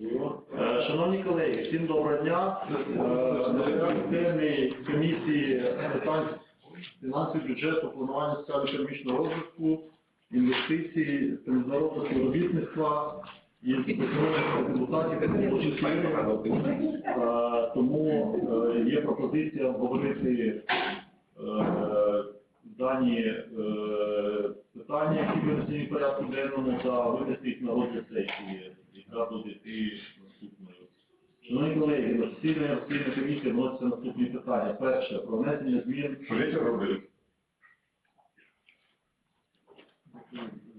Е, Шановні колеги, всім доброго дня. Е, комісії з питань фінансів, бюджету, планування соціально-економічного розвитку, інвестицій, та міжнародного співробітництва і. Е, Тому е, є пропозиція обговорити дані питання, які винесені в порядку денному, та винести їх на розгляд сесії, яка буде йти наступною. Шановні колеги, на засідання розслідної комісії вносяться наступні питання. Перше, про внесення змін Що робили?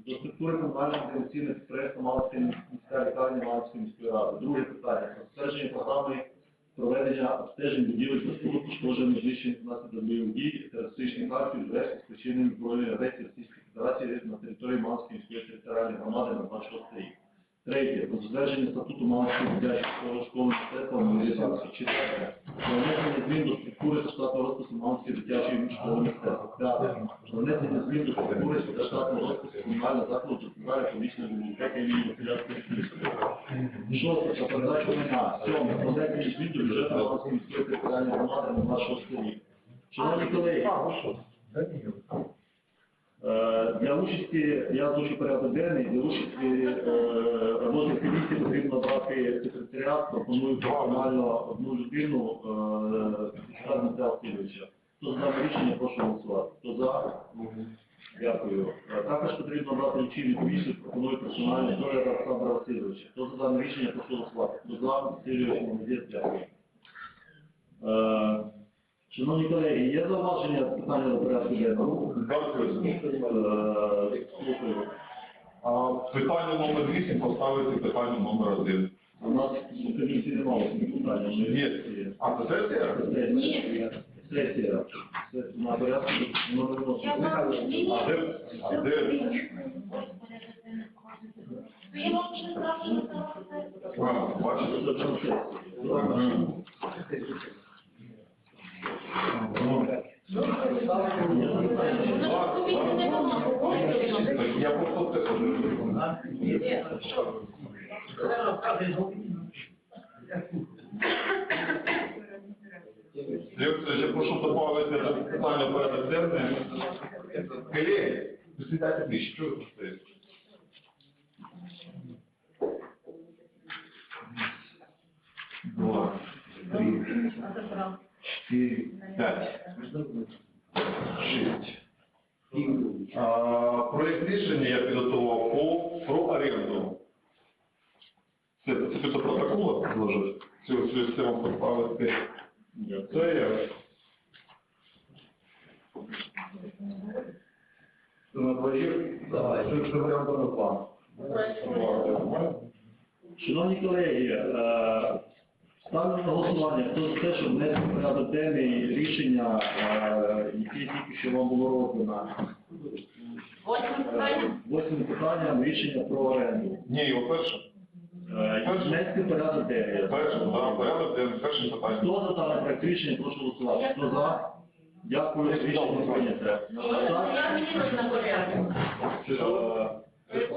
до структури комунальних інформаційних підприємств Малської міської лікарні Малської міської ради. Друге питання, про ствердження програми проведення обстежень будівель та споруд пошкоджених знищених внаслідок бойових дій, терористичних актів, зверху спричинених збройної агресії Російської Федерації на території Малської міської територіальної громади на 26 рік. Третє. Затвердження статуту Малської дитячої школи мистецтва Малізації. Четверте. Про змін до структури та штатного розпису Малської дитячої школи мистецтва. П'яте. Про змін до структури та штатного розпису комунального закладу центральної публічної бібліотеки імені Василя Стефанчука. Шосте. Про передачу майна. Сьоме. Про змін до бюджету Малської міської територіальної громади на 26 рік. Шановні колеги, Для участі, я озвучу порядок денний, для участі е, роботи комісії потрібно брати секретаріат, пропоную формально одну людину, е, Дмитра Васильовича. Хто за рішення, прошу голосувати. Хто за? Дякую. Е, Також потрібно брати лічильну комісію, пропоную персонально Зоя Олександра Васильовича. Хто за дане рішення, прошу голосувати. Хто за? Васильович, молодець, дякую. Шановні колеги, є зауваження питання до порядку денного? А питання номер 8 поставити питання номер 1. У нас в комісії немає питання. Є. А це сесія? Сесія. Сесія. На порядку номер 8. А де? А де? Я вам вже завжди надала це. Бачите? Я просто також. Я прошу добавити до питання порядок денний. Колеги, посідайте ближче, що ви стоїте? Два, три, чотири, 5, 6. Проект рішення я підготував по, про оренду. Це, це після протоколу предложив. Цю систему поставити. Це я. На дворі? Давай. Шановні колеги, е, ставлю на голосування, хто за те, щоб внести в порядок денний рішення, е, яке тільки що вам було роздано. Восьме питання. Восьмим питанням рішення про оренду. Ні, його перше. Е, Внести в порядок денний. Перше, да, порядок денний, перше питання. Хто за даний проект рішення, прошу голосувати. Хто за? Дякую, рішення прийнято. Я мені на порядок. Е,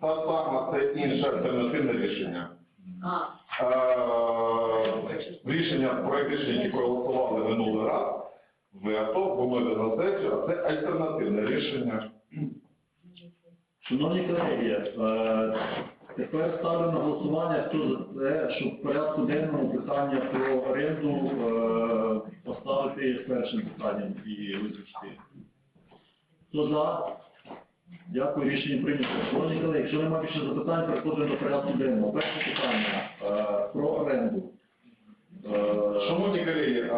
Та сама це інше альтернативне рішення. Е, Рішення, проект рішення, які проголосували минулий раз, ви АТО, було на сесію, а це альтернативне рішення. Шановні колеги, е, тепер ставлю на голосування, хто за те, щоб в порядку денному питання про оренду е, поставити першим питанням і визначити. Хто за? Дякую, рішення прийнято. Шановні колеги, якщо немає більше запитань, переходимо до порядку денного. Перше питання е, про оренду. Е, Шановні колеги, е,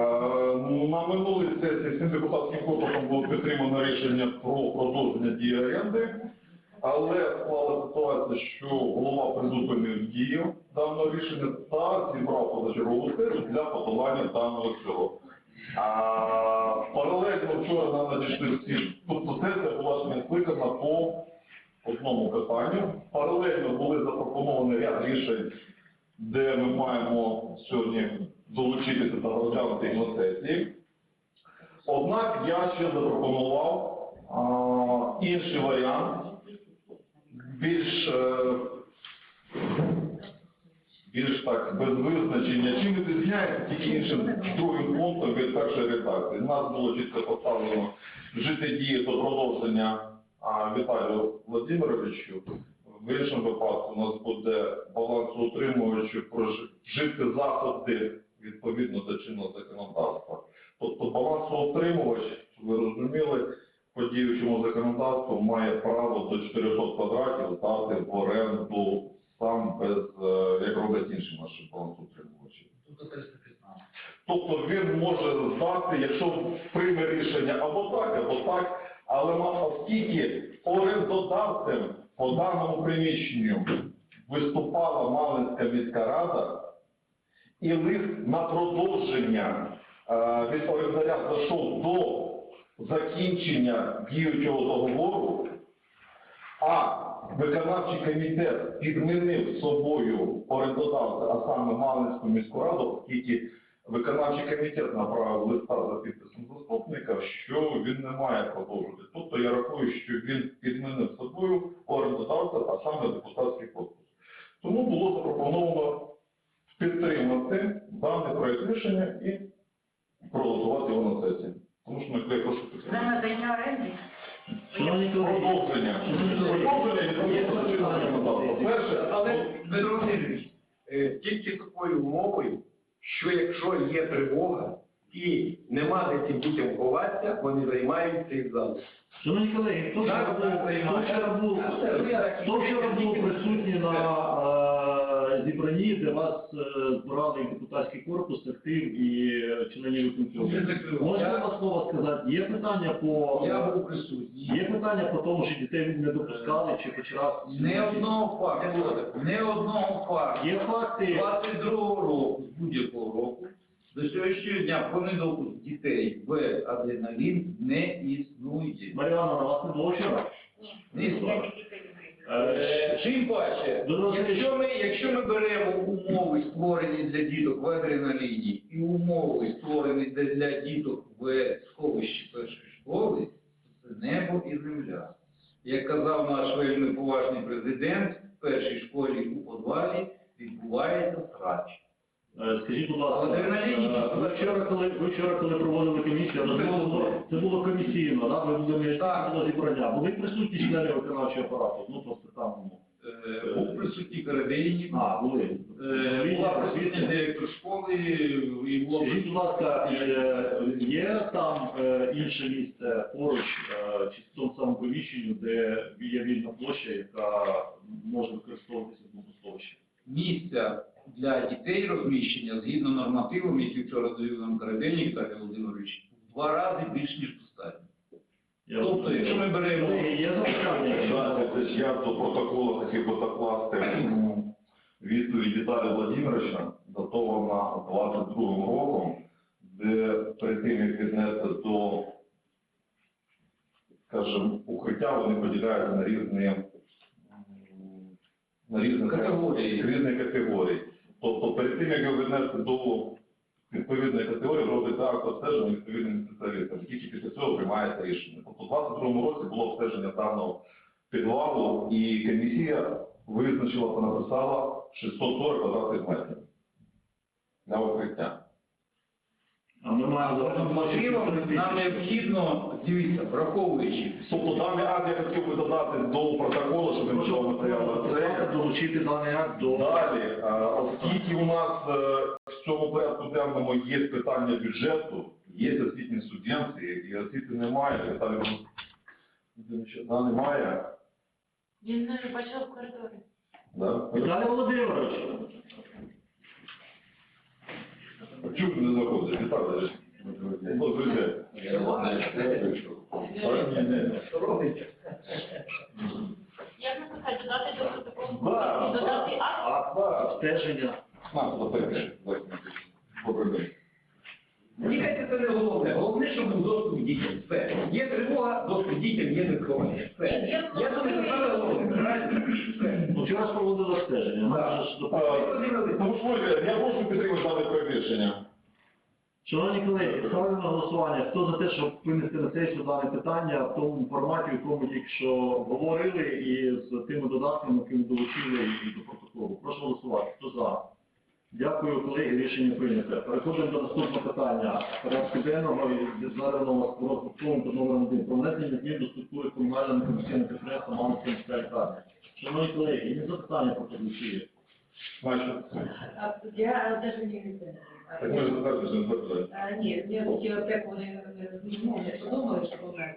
на минулій сесії цим депутатським корпусом було підтримано рішення про продовження дії оренди, але склала ситуація, що голова призупинив дію даного рішення та зібрав позачергову сесію для подолання даного цього. Паралельно вчора нам надійшли всі, тобто сесія була ж скликана по одному питанню. Паралельно були запропоновані ряд рішень, де ми маємо сьогодні долучитися та розглянути на сесії. Однак я ще запропонував а, інший варіант, більш е, більш так без визначення. Чим відрізняється тільки іншим другим пунктом від першої редакції. У нас було чітко поставлено жити дії до продовження Віталію Владимировичу. В іншому випадку у нас буде балансоутримувачу прожити заходи відповідно до чинного законодавства. Тобто балансоутримувач, щоб ви розуміли, по діючому законодавству має право до 400 квадратів дати в оренду сам без, е, як роблять інші наші балансоутримувачі. Тобто він може здати, якщо прийме рішення або так, або так, але оскільки орендодавцем по даному приміщенню виступала Малинська міська рада, і лист на продовження е, від орендаря зайшов до закінчення діючого договору, а виконавчий комітет підмінив собою орендодавця, а саме Малинську міську раду, оскільки виконавчий комітет направив листа за підписом заступника, що він не має продовжувати. Тобто я рахую, що він підмінив собою орендодавця, а саме депутатський корпус. Тому було запропоновано підтримати даний проект рішення і проголосувати його на сесії. Тому що ми прошу підтримати. Але Дмитро Васильович, е, тільки такою умовою, що якщо є тривога і нема де цим дітям ховатися, вони займають цей зал. Шановні колеги, вчора був, хто вчора був присутній на е, зібранні, де вас е, збирали депутатський корпус, актив і е, членів виконкому? Можете два слова сказати? Є питання по Я був присутній. є питання по тому, що дітей не допускали чи хоч раз Не одного факту, не одного факту. є факти. 22-го року, з будь-якого року, до сьогоднішнього дня про дітей в адреналін не існує. Маріана, на вас не було вчора? Не існує. Чим паче, якщо ми, якщо ми беремо умови, створені для діток в адреналіні, і умови, створені для, для діток в сховищі першої школи, то це небо і земля. Як казав наш вельми поважний президент, в першій школі у подвалі відбувається срач. Е, Скажіть, будь ласка, е, ви вчора, коли ви вчора, коли проводили комісію, Ну, це було, це було комісійно, да? ви були не було зібрання. Були присутні члени виконавчого апарату? Ну просто там. ну. Е, Був присутній Карабєнів, А, були. е, була присутня директор школи і було Скажіть, будь ласка, е, є там е, інше місце поруч, е, чи в цьому самому приміщенні, де є вільна площа, яка може використовуватися як бомбосховище? місця для дітей розміщення згідно нормативам, які вчора довів нам Карабєнів Віталій Володимирович, в два рази більш ніж достатньо. Я Тобто, якщо ми беремо Знаєте, це ж я до протоколу хотів би закласти відповідь Віталія Владимировича, датована 22 роком, де перед тим, як віднести до, скажімо, укриття, вони поділяються на різні, на різні Категорії. категорії. Тобто перед тим, як його віднести до відповідної категорії, робиться акт обстеження відповідним спеціалістам. Тільки після цього приймається рішення. Тобто, у 22 році було обстеження даного підвалу, і комісія визначила та написала 640 квадратних метрів для укриття. Нам необхідно, дивіться, враховуючи Тобто даний акт я хотів би додати до протоколу, щоб він Прошу був матеріал. матеріали долучити даний акт до Далі, е, оскільки у нас е, в цьому порядку денному є питання бюджету, є освітні субвенції, і освіти немає, Віталій Володимирович, да, немає. Він не бачив в коридорі. Да? Віталій Володимирович. Чому не заходить? Віталій, ну, друзі. Як написати, додати до протоколу? Додати акт? Обстеження. На, туди перейди. Добрий день. Мені кажеться, це не головне. Головне, щоб був доступ дітям. Все. Є тривога, доступ дітям, є неховання. Все. Я думаю, це саме головне. Правильно? Все. Вчора проводили обстеження. Да. Ж допомогли. Тому що я прошу підтримати проект рішення. Шановні колеги, ставлю на голосування. Хто за те, щоб винести на сесію дане питання в тому форматі, в якому тільки що говорили, і з тими додатками, які ми долучили і до протоколу. Прошу голосувати. Хто за? Дякую, колеги, рішення прийнято. Переходимо до наступного питання порядку денного і відзнаного з пункту номер 1 про внесення змін до структури комунального некомерційного підприємства Мамонської міської лікарні. Шановні колеги, є запитання пропозиції. А Я не так. А, Ні, я хотіла аптеку вони не подумали, що буде?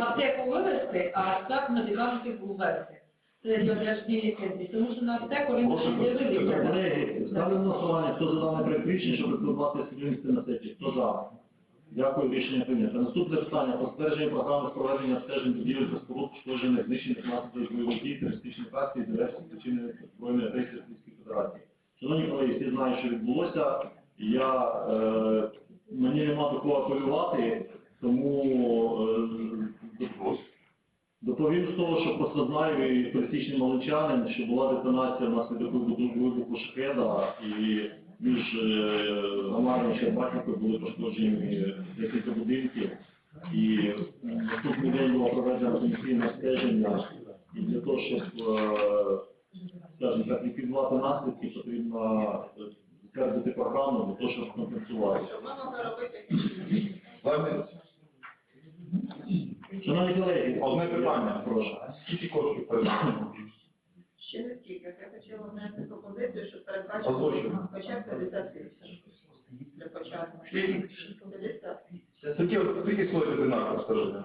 Аптеку вивести, а так медикаменти ввести. Це для державні ліцензії, тому що на аптеку ринку не вивели. Колеги, ставлю на голосування, хто за дане проект щоб рекомендувати сьогодні на сесії. Хто за? Дякую, рішення прийнято. Наступне питання про ствердження програми проведення обстежень будівель та споруд, пошкоджених знищених наслідків бойових дій, терористичних акцій, диверсій, спричинених збройної агресії Російської Федерації. Шановні колеги, всі знають, що відбулося. Я, е, мені нема до кого апелювати, тому е, Доповім з того, що просто знаю і пересічний малинчанин, що була детонація внаслідок вибуху шахеда, і між е, Гамаром і були пошкоджені декілька будинків. І наступний день було проведено комісійне стеження, і для того, щоб, е, скажімо так, ліквідувати наслідки, потрібно е, затвердити програму для того, щоб компенсувати. Шановні колеги, Одне питання. прошу. скільки коштів передбачено? Ще не стільки. Я хотіла внести що б 50 тисяч для початку. Скільки? 50. Скільки, скільки стоїть одинаково?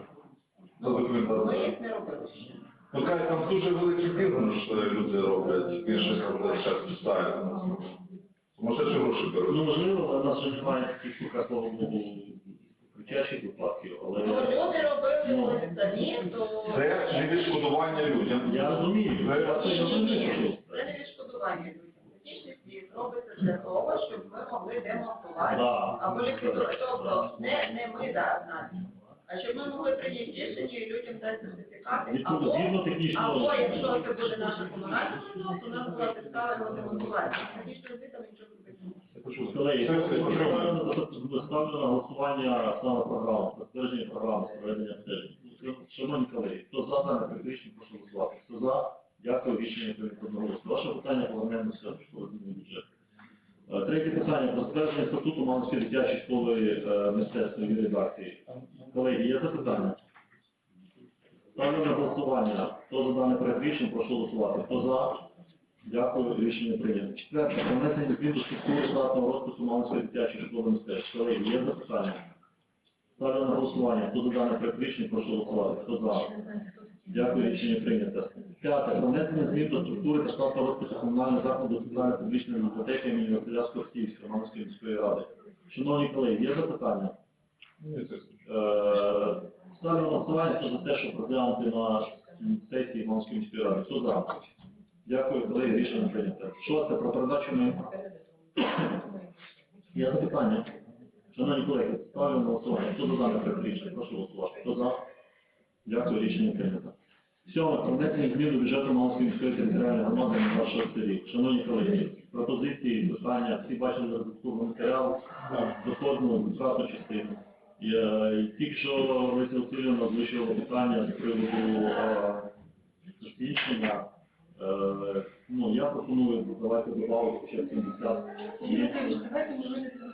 Ми їх не робили ще. Ну, кажуть, там дуже великий бізнес, що люди роблять, більше зараз ставлять. Сумасшедші гроші беруть. Ну, можливо, але в нас вже немає таких поки, слава Богу, кричащих випадків, Ну, люди робили самі, то... Це не відшкодування людям. я розумію, Це-. Це не відшкодування людям. Робиться для того, щоб ми могли демонструвати Да. або ліквідувати. Тобто не, не ми да, нас. А щоб ми могли прийняти рішення і людям дати сертифікати, Відповідно, або згідно Або якщо це буде наше комунальне майно, то нам була підстава його демонтувати. Технічним звітом нічого не буде. Колеги, ставлю на голосування саме програму, затвердження програми з проведення обстежень. Шановні колеги, хто за дане критичні, прошу голосувати. Хто за, дякую, рішення одноголосно. Ваше питання повернемося до складної бюджету. Е, Третє питання про затвердження статуту Мамської дитячої школи е, мистецтва редакції. Колеги, є запитання? Ставлю на голосування. Хто за дане проект рішення, прошу голосувати. Хто за? Дякую, рішення прийнято. Четверте, про внесення змін до структури штатного розпису Малинської дитячої школи мистецтв. Колеги, є запитання? Ставлю на голосування. Хто за дане проект рішення, прошу голосувати. Хто за? Дякую, рішення прийнято. П'яте, про внесення змін до структури та штатного розпису комунального закладу соціальної публічної бібліотеки імені Василя Скорстівського Малинської міської ради. Шановні колеги, є запитання? Е, Ставлю на голосування, за те, щоб розглянути на сесії Малинської міської ради. Хто за? Дякую, колеги, рішення прийнято. Шосте, про передачу ми... Є запитання? Шановні колеги, ставлю на голосування. Хто за дане рішення? Прошу голосувати. Хто за? Дякую, рішення прийнято. Сьоме, про внесення змін до бюджету Малинської міської територіальної громади на вашого селі. Шановні колеги, пропозиції, питання, всі бачили додатковий матеріал, доходну витратну частину. І тільки що Леся Васильівна озвучила питання з приводу е. Е, ну, я пропоную, давайте добавити ще 70. Юрій давайте ми винесемо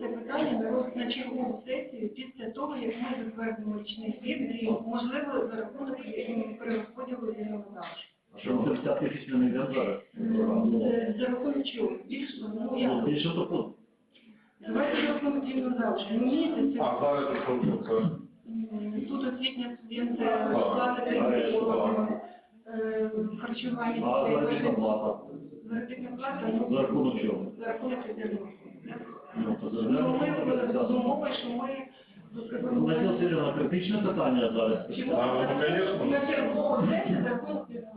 це питання на чергову сесію після того, як ми затвердимо річний звіт і, можливо, за рахунок перерозподілу єдиного залишку. А що 70 тисяч не йдемо зараз? За рахунок чого? Більше, ну, ну, як? більше то Давайте за рахунок єдиного залишку. Мені це А, зараз я це тут освітня субвенція, плата е, харчування А заробітна плата. заробітна плата, ну, За рахунок чого? за рахунок єдиного. Ну, то за Ну, ми рахунок з умови, що ми Леся Васильівна, критичне питання зараз. Чому? А, ну, конечно. На чергову сесію за рахунок єдиного.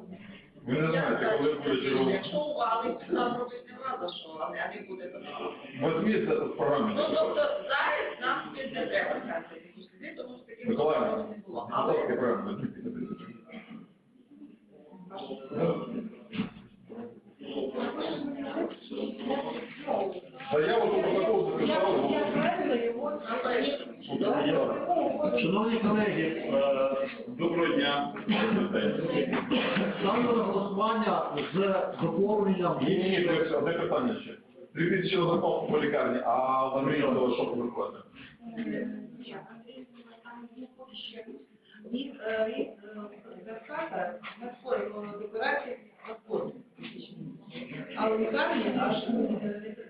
ви не знаєте, коли буде черговий. Якщо увалить, нам робити нема за що, а не- а не буде, то не буде. Це в програмі. Ну, тобто зараз нам не треба взяти технічний звіт, тому що таких Миколаївна, не було. будь ласка, правильно. Заяву до протоколу Я записали. Шановні колеги, е, Доброго дня. Ставлю на голосування з доповненням. Ні, ні, ні, дивіться, одне питання ще. Три тисячі на зарплату по лікарні, а в Андріївського що повиходить? Він він, е, зарплата на свої. А унікальні аж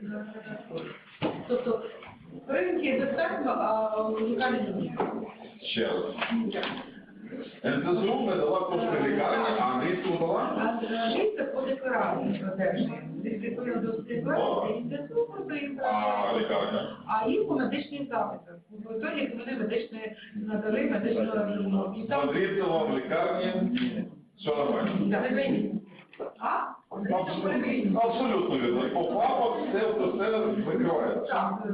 надходить. Тобто, в ринку достатньо, а унікальні. Ще раз. НСЗУ не дала кошти лікарні, а Андріївську дала? А місце по декларації одержує. Відповідно до декларації, просто їм А лікарня? а їм у медичний запит. В ітогі вони надали медичну допомогу. І В там Андріївського в лікарні все нормально. А? Абсолютно, вірно. По ФАПах все, все. Так.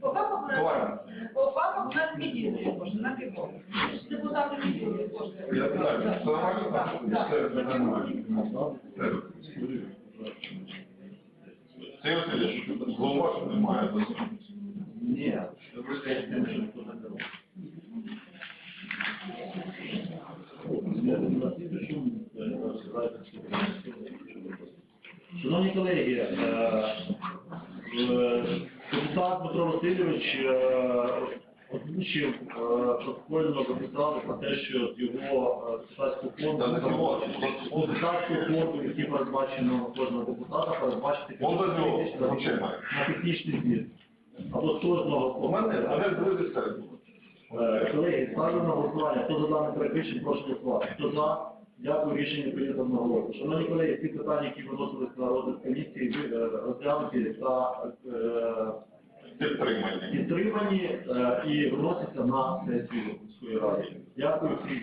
По факту у нас- у відділення кошти, на півроку. Депутати відділили кошти. Я питаю, це нормально? Так, так. Все, це нормально. Сергій Васильович, зауважень немає. Ні, не робить. Шановні колеги, е, е, депутат Дмитро Васильович озвучив е, протокольно записали про те, що з його депутатського фонду, депутатського фонду, який передбачено кожного депутата, передбачити Он за нього 50 тисяч грошей має. на технічний збір. Або з кожного. Е, Колеги, ставлю на голосування. Хто за дане передбачення, прошу голосувати. Хто за? Дякую, рішення прийнято на голосу. Шановні колеги, ці питання, які виносились на розгляд комісії, е, розглянуті та Підтримані. підтримані е, і виносяться на сесію міської ради. Дякую всім.